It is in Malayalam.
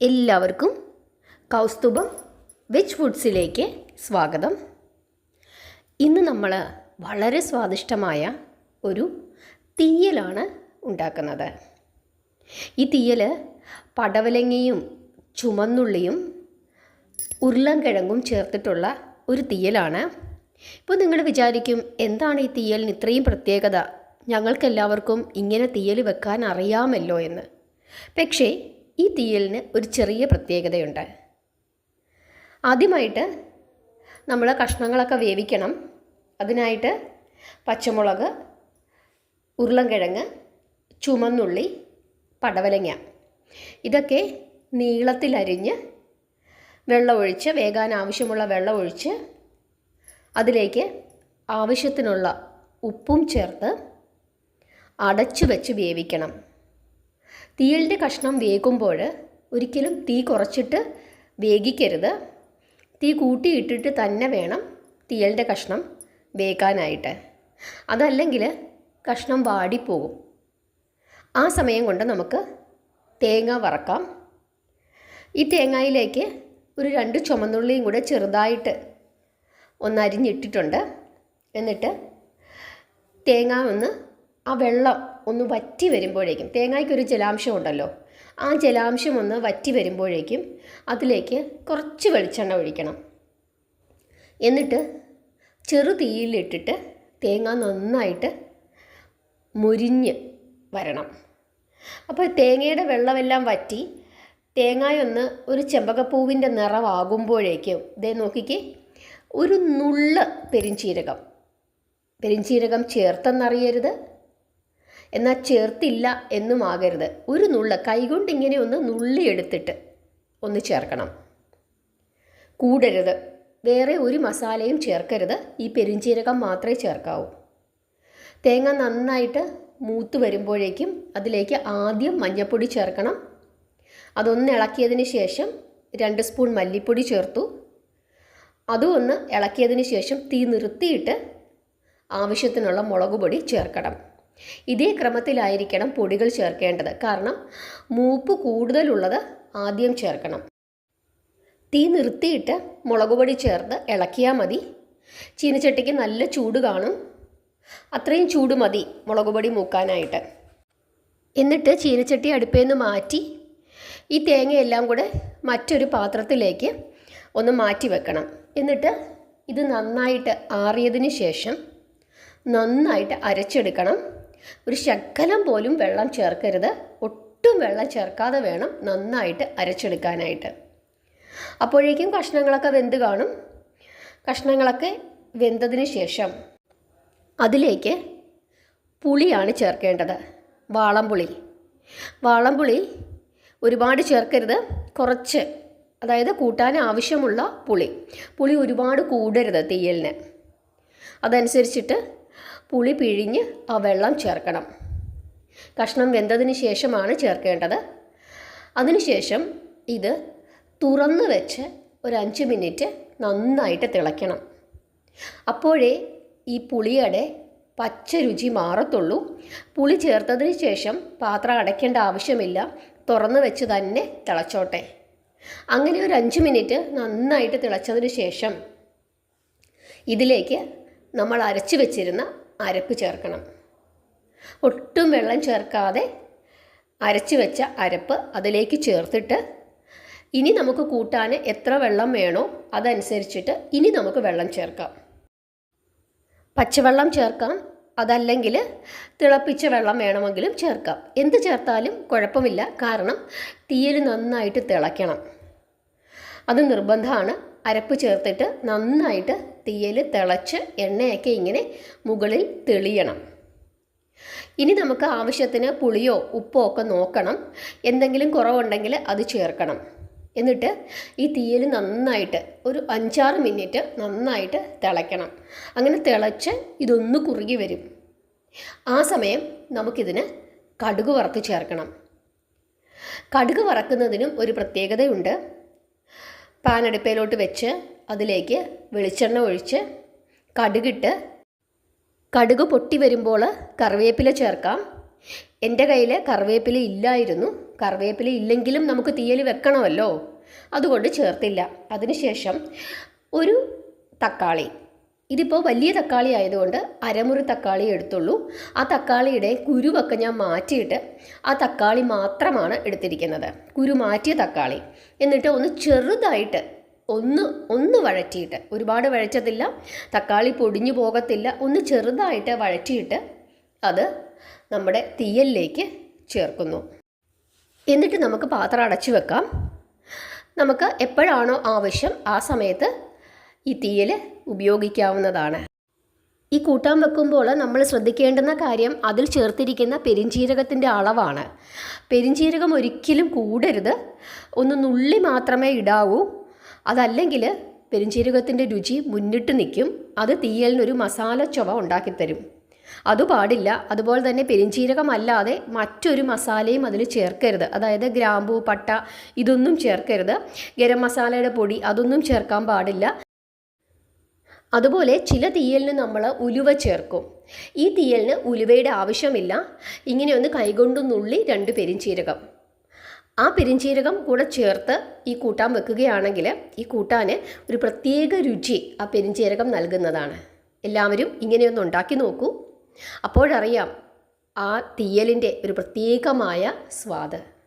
എല്ലാവർക്കും കൗസ്തുഭം വെജ് ഫുഡ്സിലേക്ക് സ്വാഗതം. ഇന്ന് നമ്മൾ വളരെ സ്വാദിഷ്ടമായ ഒരു തീയലാണ് ഉണ്ടാക്കുന്നത്. ഈ തീയൽ പടവലങ്ങയും ചുമന്നുള്ളിയും ഉരുളൻകിഴങ്ങും ചേർത്തിട്ടുള്ള ഒരു തീയലാണ്. ഇപ്പോൾ നിങ്ങൾ വിചാരിക്കും എന്താണ് ഈ തീയലിന് ഇത്രയും പ്രത്യേകത? ഞങ്ങൾക്കെല്ലാവർക്കും ഇങ്ങനെ തീയൽ വെക്കാൻ അറിയാമല്ലോ എന്ന്. പക്ഷേ ഈ തീയലിന് ഒരു ചെറിയ പ്രത്യേകതയുണ്ട്. ആദ്യമായിട്ട് നമ്മൾ കഷ്ണങ്ങളൊക്കെ വേവിക്കണം. അതിനായിട്ട് പച്ചമുളക് ഉരുളൻകിഴങ്ങ് ചുമന്നുള്ളി പടവലങ്ങ. ഇതൊക്കെ നീളത്തിലരിഞ്ഞ് വെള്ളമൊഴിച്ച് വേകാൻ ആവശ്യമുള്ള വെള്ളമൊഴിച്ച് അതിലേക്ക് ആവശ്യത്തിനുള്ള ഉപ്പും ചേർത്ത് അടച്ചു വെച്ച് വേവിക്കണം. തീയലിന്റെ കഷ്ണം വേകുമ്പോൾ ഒരിക്കലും തീ കുറച്ചിട്ട് വേഗിക്കരുത് തീ കൂട്ടിയിട്ടിട്ട് തന്നെ വേണം തീയലിന്റെ കഷ്ണം വേകാനായിട്ട്. അതല്ലെങ്കിൽ കഷ്ണം വാടിപ്പോകും. ആ സമയം കൊണ്ട് നമുക്ക് തേങ്ങ വറക്കാം. ഈ തേങ്ങയിലേക്ക് ഒരു രണ്ട് ചുമന്നുള്ളിയും കൂടെ ചെറുതായിട്ട് ഒന്ന് അരിഞ്ഞിട്ടിട്ടുണ്ട്. എന്നിട്ട് തേങ്ങ ഒന്ന് ആ വെള്ളം ഒന്ന് വറ്റി വരുമ്പോഴേക്കും തേങ്ങയ്ക്കൊരു ജലാംശം ഉണ്ടല്ലോ ആ ജലാംശം ഒന്ന് വറ്റി വരുമ്പോഴേക്കും അതിലേക്ക് കുറച്ച് വെളിച്ചെണ്ണ ഒഴിക്കണം. എന്നിട്ട് ചെറു തീയിലിട്ടിട്ട് തേങ്ങ നന്നായിട്ട് മുരിഞ്ഞ് വരണം. അപ്പോൾ തേങ്ങയുടെ വെള്ളമെല്ലാം വറ്റി തേങ്ങയൊന്ന് ഒരു ചെമ്പകപ്പൂവിന്റെ നിറമാകുമ്പോഴേക്കും ഇതേ നോക്കിക്കേ ഒരു നുള്ള പെരിഞ്ചീരകം. പെരിഞ്ചീരകം ചേർത്തെന്നറിയരുത്. എന്നാൽ ചേർത്തില്ല എന്നും ആകരുത്. ഒരു നുള്ള കൈകൊണ്ട് ഇങ്ങനെ ഒന്ന് നുള്ളിയെടുത്തിട്ട് ഒന്ന് ചേർക്കണം. കൂടരുത്. വേറെ ഒരു മസാലയും ചേർക്കരുത്. ഈ പെരുംജീരകം മാത്രമേ ചേർക്കാവൂ. തേങ്ങ നന്നായിട്ട് മൂത്ത് വരുമ്പോഴേക്കും അതിലേക്ക് ആദ്യം മഞ്ഞൾപ്പൊടി ചേർക്കണം. അതൊന്ന് ഇളക്കിയതിന് ശേഷം രണ്ട് സ്പൂൺ മല്ലിപ്പൊടി ചേർത്തു. അതും ഒന്ന് ഇളക്കിയതിന് ശേഷം തീ നിർത്തിയിട്ട് ആവശ്യത്തിനുള്ള മുളക് പൊടി ചേർക്കണം. ഇതേ ക്രമത്തിലായിരിക്കണം പൊടികൾ ചേർക്കേണ്ടത്. കാരണം മൂപ്പ് കൂടുതലുള്ളത് ആദ്യം ചേർക്കണം. തീ നിർത്തിയിട്ട് മുളക് പൊടി ചേർത്ത് ഇളക്കിയാൽ മതി. ചീനച്ചട്ടിക്ക് നല്ല ചൂട് കാണും. അത്രയും ചൂട് മതി മുളക് പൊടി മൂക്കാനായിട്ട്. എന്നിട്ട് ചീനച്ചട്ടി അടുപ്പിൽ നിന്ന് മാറ്റി ഈ തേങ്ങയെല്ലാം കൂടെ മറ്റൊരു പാത്രത്തിലേക്ക് ഒന്ന് മാറ്റി വെക്കണം. എന്നിട്ട് ഇത് നന്നായിട്ട് ആറിയതിന് ശേഷം നന്നായിട്ട് അരച്ചെടുക്കണം. ഒരു ശക്കലം പോലും വെള്ളം ചേർക്കരുത്. ഒട്ടും വെള്ളം ചേർക്കാതെ വേണം നന്നായിട്ട് അരച്ചെടുക്കാനായിട്ട്. അപ്പോഴേക്കും കഷ്ണങ്ങളൊക്കെ വെന്ത് കാണും. കഷ്ണങ്ങളൊക്കെ വെന്തതിന് ശേഷം അതിലേക്ക് പുളിയാണ് ചേർക്കേണ്ടത്. വാളംപുളി. വാളംപുളി ഒരുപാട് ചേർക്കരുത്. കുറച്ച് അതായത് കൂട്ടാൻ ആവശ്യമുള്ള പുളി. പുളി ഒരുപാട് കൂടരുത് തീയലിന്. അതനുസരിച്ചിട്ട് പുളി പിഴിഞ്ഞ് ആ വെള്ളം ചേർക്കണം. കഷ്ണം വെന്തതിന് ശേഷമാണ് ചേർക്കേണ്ടത്. അതിനുശേഷം ഇത് തുറന്ന് വെച്ച് ഒരു അഞ്ച് മിനിറ്റ് നന്നായിട്ട് തിളയ്ക്കണം. അപ്പോഴേ ഈ പുളിയുടെ പച്ച രുചി മാറത്തുള്ളൂ. പുളി ചേർത്തതിന് ശേഷം പാത്രം അടയ്ക്കേണ്ട ആവശ്യമില്ല. തുറന്ന് വെച്ച് തന്നെ തിളച്ചോട്ടെ. അങ്ങനെ ഒരു അഞ്ച് മിനിറ്റ് നന്നായിട്ട് തിളച്ചതിന് ശേഷം ഇതിലേക്ക് നമ്മൾ അരച്ചു വെച്ചിരുന്ന അരപ്പ് ചേർക്കണം. ഒട്ടും വെള്ളം ചേർക്കാതെ അരച്ച് വെച്ച അരപ്പ് അതിലേക്ക് ചേർത്തിട്ട് ഇനി നമുക്ക് കൂട്ടാൻ എത്ര വെള്ളം വേണോ അതനുസരിച്ചിട്ട് ഇനി നമുക്ക് വെള്ളം ചേർക്കാം. പച്ചവെള്ളം ചേർക്കാം. അതല്ലെങ്കിൽ തിളപ്പിച്ച വെള്ളം വേണമെങ്കിലും ചേർക്കാം. എന്ത് ചേർത്താലും കുഴപ്പമില്ല. കാരണം തീയൽ നന്നായിട്ട് തിളയ്ക്കണം. അത് നിർബന്ധമാണ്. അരപ്പ് ചേർത്തിട്ട് നന്നായിട്ട് തീയൽ തിളച്ച് എണ്ണയൊക്കെ ഇങ്ങനെ മുകളിൽ തെളിയണം. ഇനി നമുക്ക് ആവശ്യത്തിന് പുളിയോ ഉപ്പോ ഒക്കെ നോക്കണം. എന്തെങ്കിലും കുറവുണ്ടെങ്കിൽ അത് ചേർക്കണം. എന്നിട്ട് ഈ തീയൽ നന്നായിട്ട് ഒരു അഞ്ചാറ് മിനിറ്റ് നന്നായിട്ട് തിളയ്ക്കണം. അങ്ങനെ തിളച്ച് ഇതൊന്ന് കുറുകി വരും. ആ സമയം നമുക്കിതിന് കടുക് വറുത്ത് ചേർക്കണം. കടുക് വറക്കുന്നതിനും ഒരു പ്രത്യേകതയുണ്ട്. പാൻ അടുപ്പയിലോട്ട് വെച്ച് അതിലേക്ക് വെളിച്ചെണ്ണ ഒഴിച്ച് കടുകിട്ട് കടുക് പൊട്ടി വരുമ്പോൾ കറിവേപ്പില ചേർക്കാം. എന്റെ കയ്യിൽ കറിവേപ്പില ഇല്ലായിരുന്നു. കറിവേപ്പില ഇല്ലെങ്കിലും നമുക്ക് തീയൽ വെക്കണമല്ലോ. അതുകൊണ്ട് ചേർത്തില്ല. അതിനുശേഷം ഒരു തക്കാളി ഇതിപ്പോൾ വലിയ തക്കാളി ആയതുകൊണ്ട് അരമുറി തക്കാളി എടുത്തുള്ളൂ. ആ തക്കാളിയുടെ കുരുവൊക്കെ ഞാൻ മാറ്റിയിട്ട് ആ തക്കാളി മാത്രമാണ് എടുത്തിരിക്കുന്നത്. കുരു മാറ്റിയ തക്കാളി. എന്നിട്ട് ഒന്ന് ചെറുതായിട്ട് ഒന്ന് ഒന്ന് വഴറ്റിയിട്ട് ഒരുപാട് വഴറ്റത്തില്ല തക്കാളി പൊടിഞ്ഞു പോകത്തില്ല ഒന്ന് ചെറുതായിട്ട് വഴറ്റിയിട്ട് അത് നമ്മുടെ തീയലിലേക്ക് ചേർക്കുന്നു. എന്നിട്ട് നമുക്ക് പാത്രം അടച്ചു വെക്കാം. നമുക്ക് എപ്പോഴാണോ ആവശ്യം ആ സമയത്ത് ഈ തീയൽ ഉപയോഗിക്കാവുന്നതാണ്. ഈ കൂട്ടാൻ വെക്കുമ്പോൾ നമ്മൾ ശ്രദ്ധിക്കേണ്ടുന്ന കാര്യം അതിൽ ചേർത്തിരിക്കുന്ന പെരിഞ്ചീരകത്തിന്റെ അളവാണ്. പെരിഞ്ചീരകം ഒരിക്കലും കൂടരുത്. ഒന്ന് നുള്ളി മാത്രമേ ഇടാവൂ. അതല്ലെങ്കിൽ പെരിഞ്ചീരകത്തിന്റെ രുചി മുന്നിട്ട് നിൽക്കും. അത് തീയലിനൊരു മസാല ചുവ ഉണ്ടാക്കിത്തരും. അത് പാടില്ല. അതുപോലെ തന്നെ പെരിഞ്ചീരകമല്ലാതെ മറ്റൊരു മസാലയും അതിൽ ചേർക്കരുത്. അതായത് ഗ്രാമ്പൂ പട്ട ഇതൊന്നും ചേർക്കരുത്. ഗരം മസാലയുടെ പൊടി അതൊന്നും ചേർക്കാൻ പാടില്ല. അതുപോലെ ചില തീയലിന് നമ്മൾ ഉലുവ ചേർക്കും. ഈ തീയലിന് ഉലുവയുടെ ആവശ്യമില്ല. ഇങ്ങനെ ഒന്ന് കൈകൊണ്ട് നുള്ളി രണ്ട് പെരിഞ്ചീരകം. ആ പെരിഞ്ചീരകം കൂടെ ചേർത്ത് ഈ കൂട്ടാൻ വെക്കുകയാണെങ്കിൽ ഈ കൂട്ടാന് ഒരു പ്രത്യേക രുചി ആ പെരിഞ്ചീരകം നൽകുന്നതാണ്. എല്ലാവരും ഇങ്ങനെയൊന്ന് ഉണ്ടാക്കി നോക്കൂ. അപ്പോഴറിയാം ആ തീയലിന്റെ ഒരു പ്രത്യേകമായ സ്വാദ്.